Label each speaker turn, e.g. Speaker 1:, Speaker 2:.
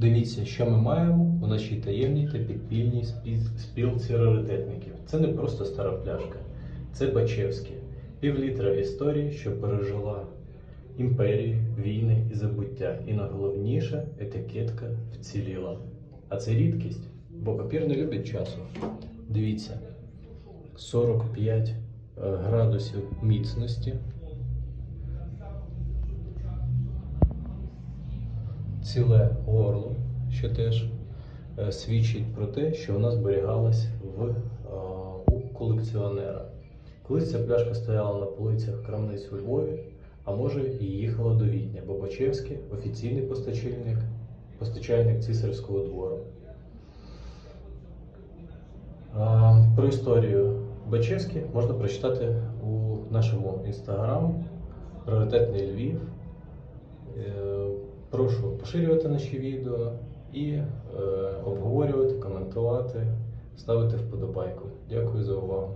Speaker 1: Дивіться, що ми маємо у нашій таємній та підпільній спі- спілці раритетників. Це не просто стара пляшка, це Бачевське. Півлітра історії, що пережила імперії, війни і забуття. І найголовніше етикетка вціліла. А це рідкість, бо папір не любить часу. Дивіться, 45 е, градусів міцності. Ціле горло, що теж е, свідчить про те, що вона зберігалась в, е, у колекціонера. Колись ця пляшка стояла на полицях крамниць у Львові, а може і їхала до Відня, бо Бачевський офіційний постачальник, постачальник цісарського двору. Про історію Бачевських можна прочитати у нашому інстаграм Раритетний Львів. Прошу поширювати наші відео і е, обговорювати, коментувати, ставити вподобайку. Дякую за увагу.